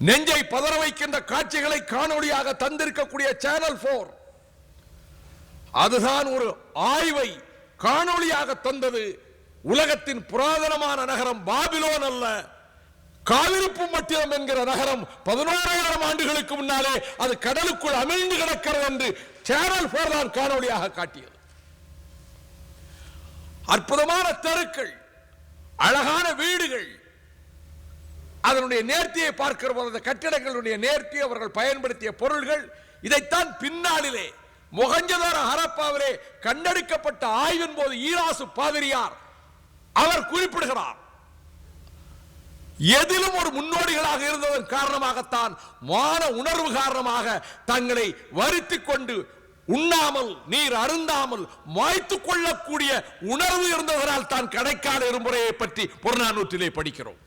நெஞ்சை பதற வைக்கின்ற காட்சிகளை காணொளியாக தந்திருக்கக்கூடிய சேனல் போர் அதுதான் ஒரு ஆய்வை காணொளியாக தந்தது உலகத்தின் புராதனமான நகரம் பாபிலோன் அல்ல. காவிருப்பு மட்டியம் என்கிற நகரம் பதினோராயிரம் ஆண்டுகளுக்கு முன்னாலே அது கடலுக்குள் அமிழ்ந்து கிடக்கிறது என்று சேனல் போர் தான் காணொளியாக காட்டியது. அற்புதமான தெருக்கள் அழகான வீடுகள் அதனுடைய நேர்த்தியை பார்க்கிற போது அந்த கட்டிடங்களுடைய நேர்த்தி அவர்கள் பயன்படுத்திய பொருள்கள் இதைத்தான் பின்னாளிலே முகஞ்சதார ஹரப்பாவிலே கண்டெடுக்கப்பட்ட ஆய்வின் போது ஈராசு பாதிரியார் அவர் குறிப்பிடுகிறார். எதிலும் ஒரு முன்னோடிகளாக இருந்ததன் காரணமாகத்தான் மான உணர்வு காரணமாக தங்களை வருத்திக் கொண்டு உண்ணாமல் நீர் அருந்தாமல் மாய்த்துக் கொள்ளக்கூடிய உணர்வு இருந்ததனால் தான் கடைக்கால இருமுறையை பற்றி புறநானூற்றிலே படிக்கிறோம்.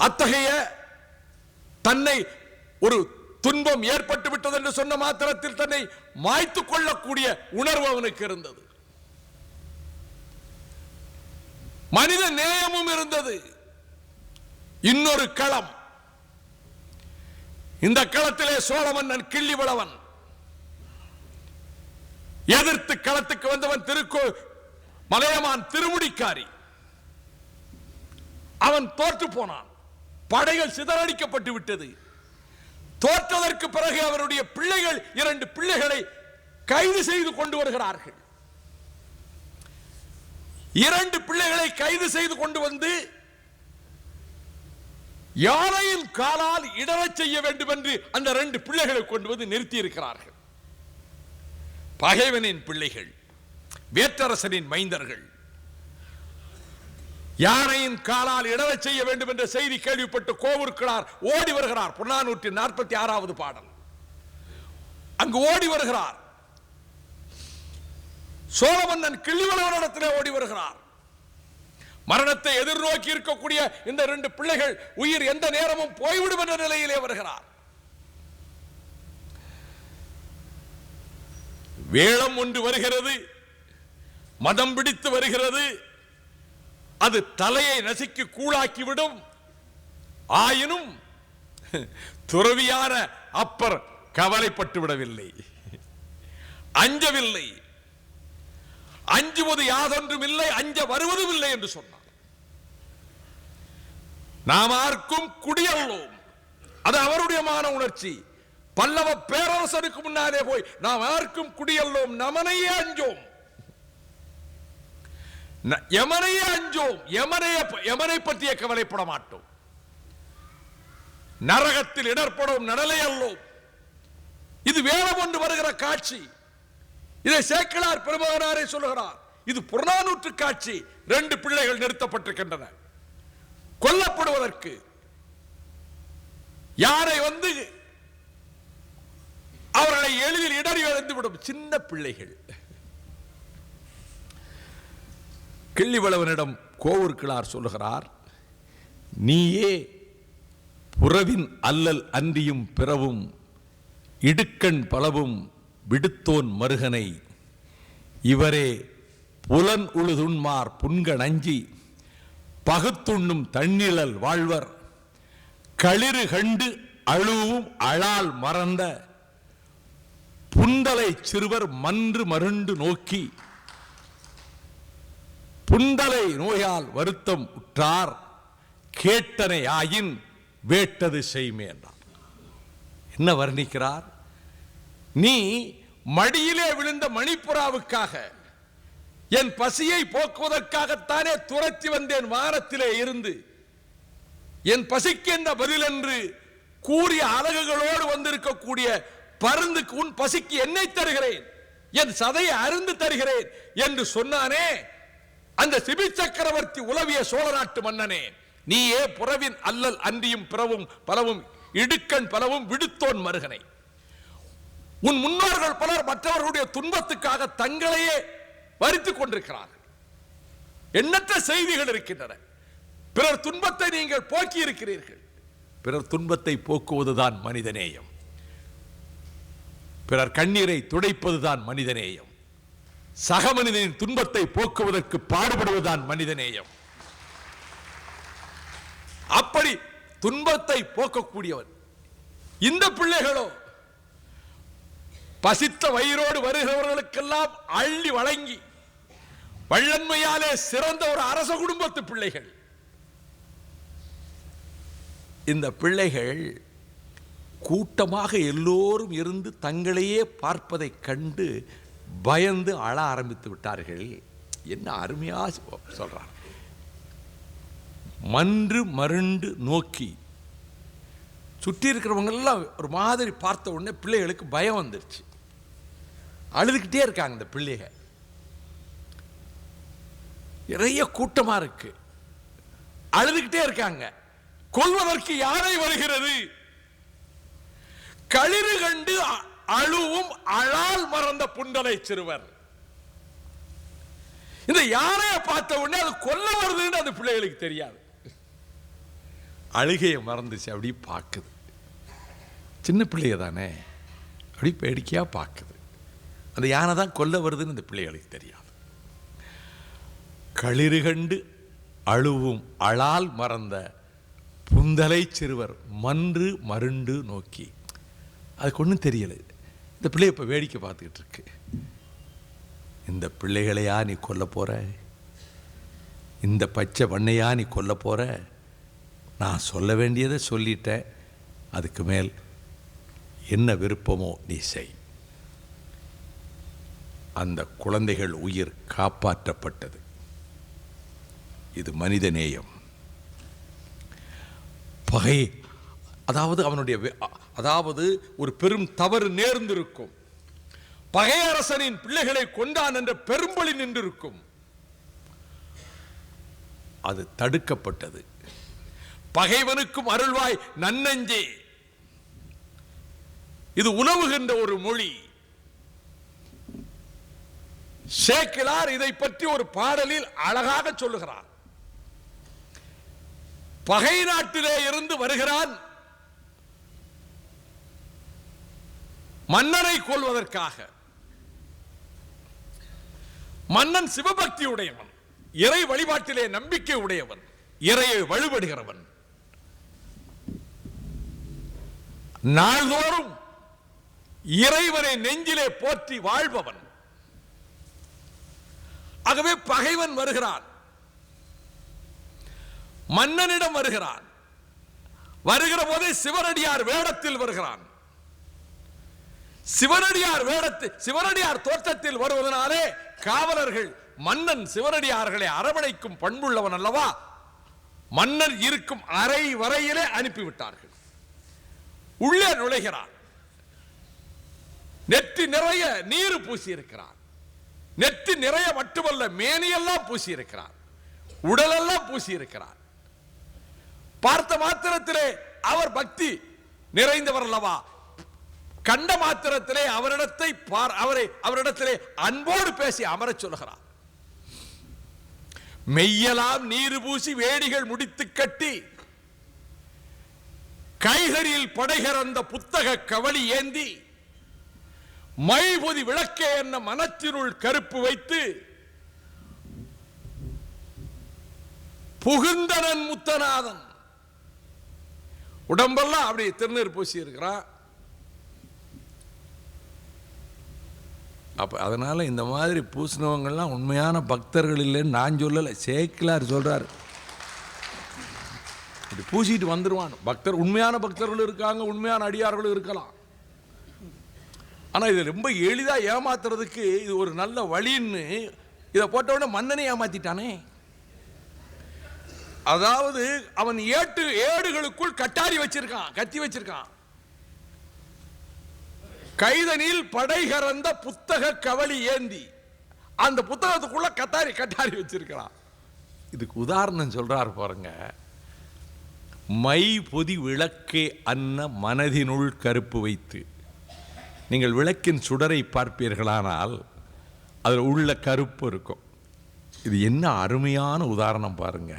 அத்தகைய தன்னை ஒரு துன்பம் ஏற்பட்டு விட்டது என்று சொன்ன மாத்திரத்தில் தன்னை மாய்த்துக் கொள்ளக்கூடிய உணர்வு அவனுக்கு இருந்தது. மனித நேயமும் இருந்தது. இன்னொரு களம். இந்த களத்திலே சோழ மன்னன் கிள்ளிவளவன். எதிர்த்து களத்துக்கு வந்தவன் திருக்கோ மலையமான் திருமுடிக்காரி. அவன் தோற்று போனான். படைகள் சிதறடிக்கப்பட்டு விட்டது. தோற்றதற்கு பிறகு அவருடைய பிள்ளைகள் இரண்டு பிள்ளைகளை கைது செய்து கொண்டு வருகிறார்கள். இரண்டு பிள்ளைகளை கைது செய்து கொண்டு வந்து யாரையும் காலால் இடரச் செய்ய வேண்டும் என்று அந்த ரெண்டு பிள்ளைகளை கொண்டு வந்து நிறுத்தி இருக்கிறார்கள் பகைவனின் பிள்ளைகள் வேற்றரசனின் மைந்தர்கள் யானையின் காலால் இடறச் செய்ய வேண்டும் என்ற செய்தி கேள்விப்பட்டு கோவூர்கிழார் ஓடி வருகிறார். புறநானூற்றின் நாற்பத்தி ஆறாவது பாடல். அங்கு ஓடி வருகிறார். சோழமன்னன் கிள்ளிவளவனிடத்திலே ஓடி வருகிறார். மரணத்தை எதிர்நோக்கி இருக்கக்கூடிய இந்த ரெண்டு பிள்ளைகள் உயிர் எந்த நேரமும் போய்விடும் என்ற நிலையிலே வருகிறார். வேளம் ஒன்று வருகிறது மதம் பிடித்து வருகிறது அது தலையை நசுக்கி கூழாக்கிவிடும். ஆயினும் துறவியான அப்பர் கவலைப்பட்டு விடவில்லை அஞ்சவில்லை. அஞ்சுவது யாதொன்றும் இல்லை அஞ்ச வருவதும் இல்லை என்று சொன்னார். நாம் யாருக்கும் குடியல்லோம் அது அவருடைய மான உணர்ச்சி. பல்லவ பேரரசனுக்கு முன்னாலே போய் நாம் யாருக்கும் குடியல்லோம் நமனையே அஞ்சோம். எமனையே அஞ்சோம் எமனைய எமனை பற்றிய கவலைப்பட மாட்டோம். நரகத்தில் இடர்படும் நடலை அல்லோம். இது வேலை ஒன்று வருகிற காட்சி. இதை சேக்கலார் பெருமகனாரே சொல்லுகிறார். இது புறநானூற்று காட்சி. ரெண்டு பிள்ளைகள் நிறுத்தப்பட்டிருக்கின்றன. கொல்லப்படுவதற்கு யாரை வந்து அவர்களை எளிதில் இடறி இழந்து விடும் சின்ன பிள்ளைகள். கிள்ளிவளவனிடம் கோவூர்கிழார் சொல்லுகிறார் நீயே புறவின் அல்லல் அன்றியும் பிறவும் இடுக்கண் பலவும் விடுத்தோன் மருகனை. இவரே புலன் உழுதுண்மார் புன்கணஞ்சி பகுத்துண்ணும் தன்னிழல் வாழ்வர். களிறு கண்டு அழுவும் அழால் மறந்த புந்தலை சிறுவர் மன்று மருண்டு நோக்கி புந்தலை நோயால் வருத்தம் உற்றார் கேட்டனை ஆயின் வேட்டது செய்மே என்றார் என்ன வர்ணிக்கிறார்? நீ மடியிலே விழுந்த மணிப்புறாவுக்காக என் பசியை போக்குவதற்காகத்தானே துரத்தி வந்தேன் வானத்திலே இருந்து. என் பசிக்கு என்ன பதில் என்று கூறிய அழகுகளோடு வந்திருக்கக்கூடிய பருந்துக்கு உன் பசிக்கு என்னை தருகிறேன் என் சதையை அருந்து தருகிறேன் என்று சொன்னானே அந்த சிபி சக்கரவர்த்தி உலவிய சோழ நாட்டு மன்னனே நீயே புறவின் அல்லல் அன்றியும் பிறவும் பலவும் இடுக்கண் பலவும் விடுத்தோன் மருகனை. உன் முன்னோர்கள் பலர் மற்றவர்களுடைய துன்பத்துக்காக தங்களையே வருத்திக் கொண்டிருக்கிறார்கள். எண்ணற்ற செய்திகள் இருக்கின்றன. பிறர் துன்பத்தை நீங்கள் போக்கி இருக்கிறீர்கள் பிறர் துன்பத்தை போக்குவதுதான் மனிதநேயம். பிறர் கண்ணீரை துடைப்பதுதான் மனிதநேயம். சக மனிதனின் துன்பத்தை போக்குவதற்கு பாடுபடுவதுதான் மனிதநேயம் அப்படி துன்பத்தை போக்கக்கூடியவன். இந்த பிள்ளைகளோ பசித்த வயிறோடு வருகிறவர்களுக்கெல்லாம் அள்ளி வழங்கி வள்ளன்மையாலே சிறந்த ஒரு அரச குடும்பத்து பிள்ளைகள். இந்த பிள்ளைகள் கூட்டமாக எல்லோரும் இருந்து தங்களையே பார்ப்பதைக் கண்டு பயந்து அழ ஆரம்பித்து விட்டார்கள். என்ன அருமையா சொல்கிறார் மன்று மருண்டு நோக்கி. சுற்றி இருக்கிறவங்க எல்லாம் ஒரு மாதிரி பார்த்த உடனே பிள்ளைகளுக்கு பயம் வந்துருச்சு. அழுதுகிட்டே இருக்காங்க இந்த பிள்ளைக. நிறைய கூட்டமா இருக்கு. அழுதுகிட்டே இருக்காங்க. கொள்வதற்கு யாரை வருகிறது. களிறு கண்டு அழுவும் அழால் மறந்த புண்டலை சிறுவர். இந்த யாரைய பார்த்த உடனே அது கொல்ல வருதுன்னு அந்த பிள்ளைகளுக்கு தெரியாது. அழுகையை மறந்துச்சு அப்படி பார்க்குது. சின்ன பிள்ளைய தானே அப்படி வேடிக்கையா பார்க்குது. அந்த யானை தான் கொல்ல வருதுன்னு அந்த பிள்ளைகளுக்கு தெரியாது. களிறு கண்டு அழுவும் அழால் மறந்த புந்தலை சிறுவர் மன்று மருண்டு நோக்கி. அதுக்கு ஒன்றும் தெரியல. இந்த பிள்ளை இப்போ வேடிக்கை பார்த்துக்கிட்டு இருக்கு இந்த பிள்ளைகளையா நீ கொல்ல போகிற இந்த பச்சை பண்ணையா நீ கொல்ல போகிற நான் சொல்ல வேண்டியதை சொல்லிட்டேன். அதுக்கு மேல் என்ன விருப்பமோ நீ செய். அந்த குழந்தைகள் உயிர் காப்பாற்றப்பட்டது. இது மனித நேயம் பகை அதாவது அவனுடைய அதாவது ஒரு பெரும் தவறு நேர்ந்திருக்கும். பகையரசனின் பிள்ளைகளை கொண்டான் என்ற பெரும்பலி நின்றிருக்கும். அது தடுக்கப்பட்டது. பகைவனுக்கும் அருள்வாய் நன்னஞ்சே. இது உணவுகின்ற ஒரு மொழி. சேக்கிலார் இதை பற்றி ஒரு பாடலில் அழகாக சொல்லுகிறார். பகை நாட்டிலே இருந்து வருகிறான் மன்னனை கொல்வதற்காக. மன்னன் சிவபக்தி உடையவன் இறை வழிபாட்டிலே நம்பிக்கை உடையவன் இறையை வழிபடுகிறவன். நாள்தோறும் இறைவனை நெஞ்சிலே போற்றி வாழ்பவன். ஆகவே பகைவன் வருகிறான். மன்னனிடம் வருகிறான். வருகிற போதே சிவனடியார் வேடத்தில் வருகிறான். சிவனடியார் வேடத்து சிவனடியார் தோற்றத்தில் வருவதனாலே காவலர்கள் மன்னன் சிவனடியார்களை அரவணைக்கும் பண்புள்ளவன் அல்லவா? மன்னர் இருக்கும் அறை வரையிலே அனுப்பிவிட்டார்கள். உள்ளே நுழைகிறான். நெற்றி நிறைய நீர் பூசி இருக்கிறான் நெற்றி நிறைய மட்டுமல்ல மேனியெல்லாம் பூசி இருக்கிறார் உடலெல்லாம் பூசி இருக்கிறார் பார்த்த மாத்திரத்திலே அவர் பக்தி நிறைந்தவர் அல்லவா? கண்ட மாத்திரத்திலே அவரிடத்தை பார் அவரை அவரிடத்திலே அன்போடு பேசி அமரச் சொல்கிறார் மெய்யலாம் நீர் பூசி வேடிகள் முடித்து கட்டி கைகரியில் படைகிறந்த புத்தக கவலி ஏந்தி மைபொதி விளக்கே என்ன மனத்தினுள் கருப்பு வைத்து புகுந்தனன் முத்தநாதன். உடம்பெல்லாம் அப்படி திருநீர் பூசி இருக்கிறான் அப்போ அதனால் இந்த மாதிரி பூசினவங்கள்லாம் உண்மையான பக்தர்கள் இல்லைன்னு நான் சொல்லலை. சேக்கிலார் சொல்கிறார் இப்படி பூசிட்டு வந்துடுவான் பக்தர் உண்மையான பக்தர்கள் இருக்காங்க உண்மையான அடியார்களும் இருக்கலாம். ஆனால் இது ரொம்ப எளிதாக ஏமாத்துறதுக்கு இது ஒரு நல்ல வழின்னு இதை போட்ட உடனே மன்னனை ஏமாத்திட்டானே. அதாவது அவன் ஏட்டு ஏடுகளுக்குள் கட்டாரி வச்சிருக்கான் கத்தி வச்சிருக்கான். கைதனில் படைகறந்த புத்தக கவலி ஏந்தி. அந்த புத்தகத்துக்குள்ள கத்தாரி கட்டாரி வச்சிருக்கிறான் இதுக்கு உதாரணம் சொல்றார் பாருங்க. மை பொதி விளக்கே அன்ன மனதினுள் கருப்பு வைத்து. நீங்கள் விளக்கின் சுடரை பார்ப்பீர்களானால் அதில் உள்ள கருப்பு இருக்கும். இது என்ன அருமையான உதாரணம் பாருங்க.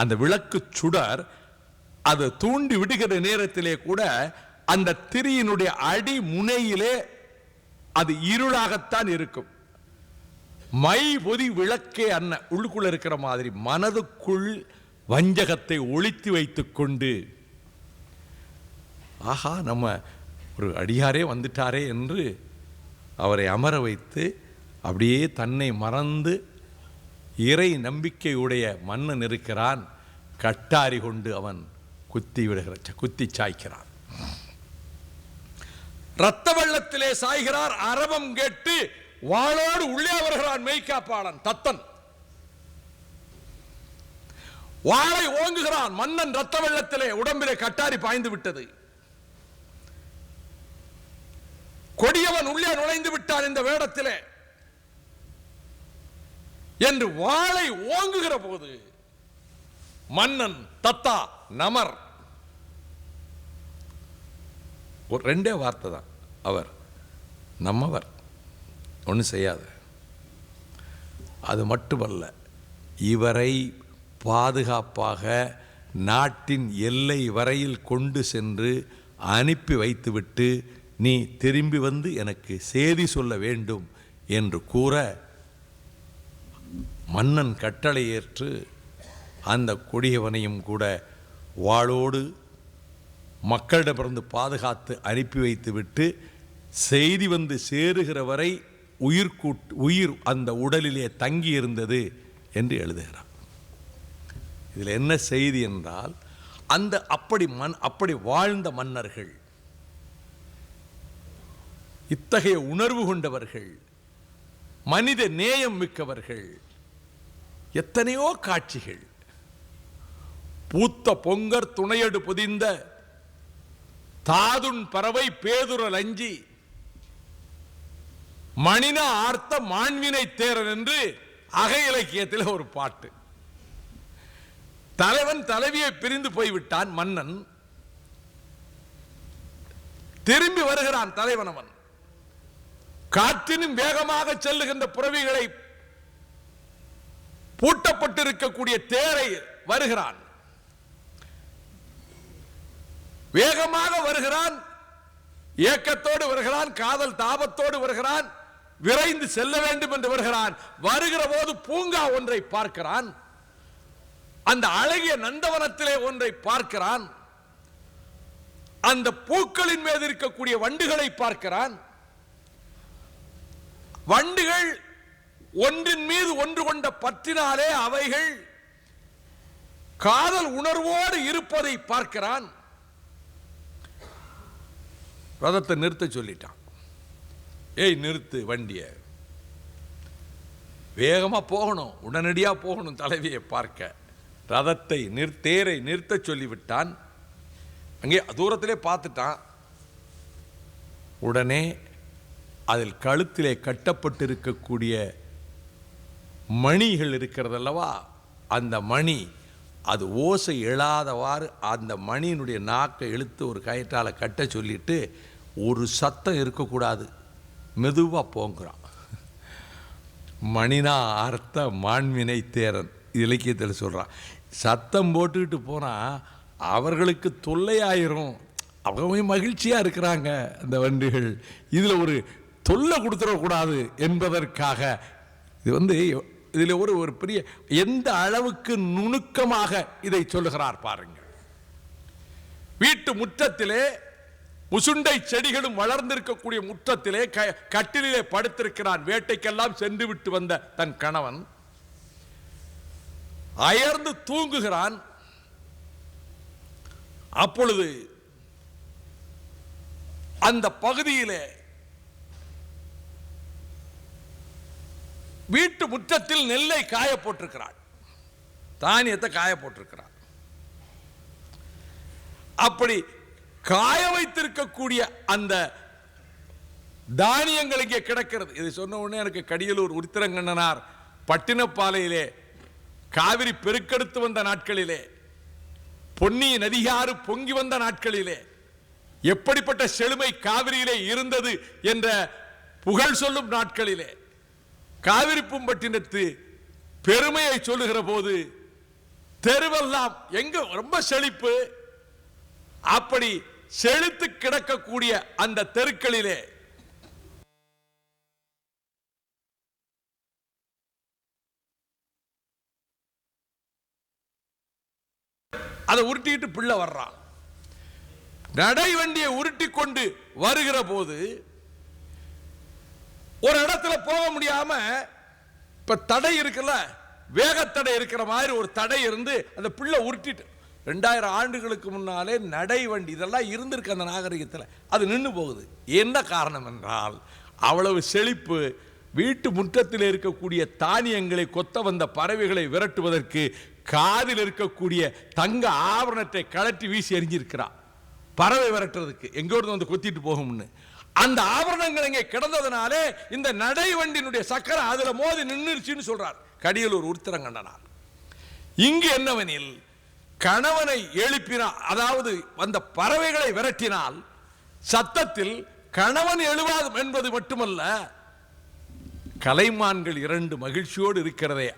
அந்த விளக்கு சுடர் அதை தூண்டி விடுகிற நேரத்திலே கூட அந்த திரியினுடைய அடி முனையிலே அது இருளாகத்தான் இருக்கும். மை பொதி விளக்கே அன்ன உள்ளுக்குள்ள இருக்கிற மாதிரி மனதுக்குள் வஞ்சகத்தை ஒழித்து வைத்துக்கொண்டு ஆஹா நம்ம ஒரு அடியாரே வந்துட்டாரே என்று அவரை அமர வைத்து அப்படியே தன்னை மறந்து இறை நம்பிக்கையுடைய மன்னன் இருக்கிறான். கட்டாரி கொண்டு அவன் குத்தி விடுகிற குத்தி சாய்க்கிறான். ரத்த வெள்ளத்திலே சாய்கிறார் அரவம் கேட்டு வாளோடு உள்ளே வருகிறான் மெய்காப்பாளன் தத்தன். வாழை ஓங்குகிறான் மன்னன் ரத்த வெள்ளத்திலே உடம்பிலே கட்டாரி பாய்ந்து விட்டது. கொடியவன் உள்ளே நுழைந்து விட்டான் இந்த வேடத்திலே. என்று வாளை ஓங்குகிற போது மன்னன் தத்தா நமர் ஒரு ரெண்டே வார்த்தை தான். அவர் நம்மவர் ஒன்றும் செய்யாது. அது மட்டுமல்ல இவரை பாதுகாப்பாக நாட்டின் எல்லை வரையில் கொண்டு சென்று அனுப்பி வைத்துவிட்டு நீ திரும்பி வந்து எனக்கு செய்தி சொல்ல வேண்டும் என்று கூற மன்னன் கட்டளை ஏற்று அந்த கொடியவனையும் கூட வாளோடு மக்களிடமிருந்து பாதுகாத்து அனுப்பி வைத்துவிட்டு செய்தி வந்து சேருகிற வரை உயிர் கூட் உயிர் அந்த உடலிலே தங்கி இருந்தது என்று எழுதுகிறார். இதில் என்ன செய்தி என்றால் அந்த அப்படி மண் அப்படி வாழ்ந்த மன்னர்கள் இத்தகைய உணர்வு கொண்டவர்கள் மனித நேயம் மிக்கவர்கள் எத்தனையோ காட்சிகள் பூத்த பொங்கர் துணையடு புதிந்த தாதுன் பறவை பேதுரல் அஞ்சி மணின ஆர்த்த மாண்வினை தேரன் என்று அக இலக்கியத்தில் ஒரு பாட்டு. தலைவன் தலைவியை பிரிந்து போய்விட்டான் மன்னன். திரும்பி வருகிறான் தலைவன் அவன் காற்றினும் வேகமாக செல்லுகின்ற புறவிகளை பூட்டப்பட்டிருக்கக்கூடிய தேரை வருகிறான். வேகமாக வருகிறான். ஏக்கத்தோடு வருகிறான் காதல் தாபத்தோடு வருகிறான் விரைந்து செல்ல வேண்டும் என்று வருகிறான். வருகிற போது பூங்கா ஒன்றை பார்க்கிறான். அந்த அழகிய நந்தவனத்திலே ஒன்றை பார்க்கிறான். அந்த பூக்களின் மீது இருக்கக்கூடிய வண்டுகளை பார்க்கிறான். வண்டுகள் ஒன்றின் மீது ஒன்று கொண்ட பற்றினாலே அவைகள் காதல் உணர்வோடு இருப்பதை பார்க்கிறான். ரதத்தை நிறுத்த சொல்லிட்டான். ஏய் நிறுத்து வண்டியை. வேகமாக போகணும் உடனடியாக போகணும் தலைவியை பார்க்க. ரதத்தை நிற் தேரை நிறுத்த சொல்லிவிட்டான். அங்கே தூரத்திலே பார்த்துட்டான். உடனே அதில் கழுத்திலே கட்டப்பட்டிருக்கக்கூடிய மணிகள் இருக்கிறதல்லவா? அந்த மணி அது ஓசை எழாதவாறு அந்த மணியினுடைய நாக்கை இழுத்து ஒரு கயிற்றால் கட்ட சொல்லிட்டு ஒரு சத்தம் இருக்கக்கூடாது. மெதுவாக போங்கிறான். மணினா அர்த்த மாண்மினை தேரன். இலக்கியத்தில் சொல்கிறான் சத்தம் போட்டுக்கிட்டு போனால் அவர்களுக்கு தொல்லையாயிரும். அவங்க மகிழ்ச்சியாக இருக்கிறாங்க அந்த வண்டிகள். இதில் ஒரு தொல்லை கொடுத்துடக்கூடாது என்பதற்காக. இது வந்து இதில் ஒரு ஒரு பெரிய எந்த அளவுக்கு நுணுக்கமாக இதை சொல்லுகிறார் பாருங்க வீட்டு முற்றத்திலே முசுண்டை செடிகளும் வளர்ந்திருக்கக்கூடிய முற்றத்திலே க- கட்டிலே படுத்திருக்கிறான். வேட்டைக்கெல்லாம் சென்று விட்டு வந்த தன் கணவன். அயர்ந்து தூங்குகிறான். அப்பொழுது அந்த பகுதியிலே வீட்டு முற்றத்தில் நெல்லை காய போட்டிருக்கிறாள் தானியத்தை காய போட்டிருக்கிறாள் அப்படி காய வைத்திருக்கக்கூடிய அந்த தானியங்கள் இங்கே கிடக்கிறது. இதை சொன்ன உடனே எனக்கு கடியலூர் உருத்திரங்கண்ணனார் பட்டினப்பாலையிலே காவிரி பெருக்கெடுத்து வந்த நாட்களிலே பொன்னி நதியாறு பொங்கி வந்த நாட்களிலே எப்படிப்பட்ட செழுமை காவிரியிலே இருந்தது என்ற புகழ் சொல்லும் நாட்களிலே காவிரி பூம்பட்டினத்து பெருமையை சொல்லுகிற போது தெருவெல்லாம் எங்க ரொம்ப செழிப்பு. அப்படி செழித்து கிடக்கக்கூடிய அந்த தெருக்களிலே அதை உருட்டிட்டு பிள்ளை வர்றான். நடை வண்டியை உருட்டி கொண்டு வருகிற போது ஒரு இடத்துல போக முடியாம இப்ப தடை இருக்குல்ல வேகத்தடை இருக்கிற மாதிரி ஒரு தடை இருந்து அந்த பிள்ளை உருட்டிட்டு ரெண்டாயிரம் ஆண்டுகளுக்கு முன்னாலே நடை வண்டி இதெல்லாம் இருந்திருக்கு அந்த நாகரிகத்தில். அது நின்று போகுது. என்ன காரணம் என்றால் அவ்வளவு செழிப்பு வீட்டு முற்றத்தில் இருக்கக்கூடிய தானியங்களை கொத்த வந்த பறவைகளை விரட்டுவதற்கு காதில் இருக்கக்கூடிய தங்க ஆவரணத்தை கழற்றி வீசி எறிஞ்சிருக்கிறான். பறவை விரட்டுறதுக்கு. எங்கோடு வந்து கொத்திட்டு போகும்னு. அந்த ஆபரணங்கள் இங்கே கிடந்ததுனாலே இந்த நடை வண்டியினுடைய சக்கரம் அதுல மோதி நின்றுச்சுன்னு சொல்றார். கடியலூர் உருத்திரங்கண்டனார். இங்கு என்னவெனில் கணவனை எழுப்பினால் அதாவது அந்த பறவைகளை விரட்டினால் சத்தத்தில் கணவன் எழுவாது என்பது மட்டுமல்ல கலைமான்கள் இரண்டு மகிழ்ச்சியோடு இருக்கிறதே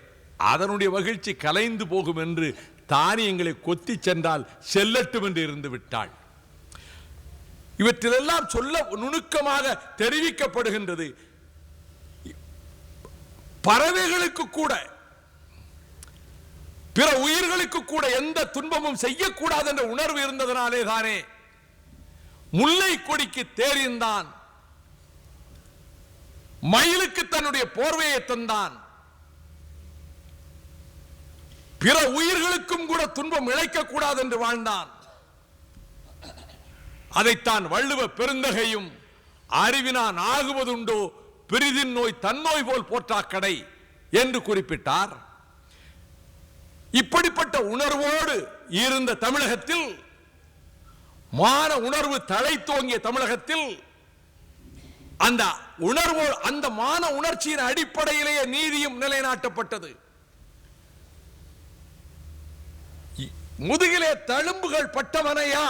அதனுடைய மகிழ்ச்சி கலைந்து போகும் என்று தானியங்களை கொத்தி சென்றால் செல்லட்டும் என்று இருந்து விட்டாள். இவற்றிலெல்லாம் சொல்ல நுணுக்கமாக தெரிவிக்கப்படுகின்றது. பறவைகளுக்கு கூட பிற உயிர்களுக்கு கூட எந்த துன்பமும் செய்யக்கூடாது என்ற உணர்வு இருந்ததனாலே தானே முல்லை கொடிக்கு தேறிந்தான் மயிலுக்கு தன்னுடைய போர்வையை தந்தான். பிற உயிர்களுக்கும் கூட துன்பம் இழைக்கக்கூடாது என்று வாழ்ந்தான். அதைத்தான் வள்ளுவ பெருந்தகையும் அறிவினான் ஆகுவதுண்டோ பிரிதின் நோய் தன்னோய் போல் போற்றாக்கடை என்று குறிப்பிட்டார். இப்படிப்பட்ட உணர்வோடு இருந்த தமிழகத்தில் மான உணர்வு தலை தோங்கிய தமிழகத்தில் அந்த உணர்வு அந்த மான உணர்ச்சியின் அடிப்படையிலேயே நீதியும் நிலைநாட்டப்பட்டது. முதுகிலே தழும்புகள் பட்டவனையா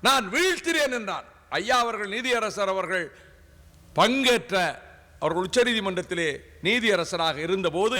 நான் வீழ்த்திறேன் என்றான். ஐயா அவர்கள் நீதியரசர் அவர்கள் பங்கேற்ற அவர்கள் உச்சநீதிமன்றத்திலே நீதியரசராக இருந்தபோது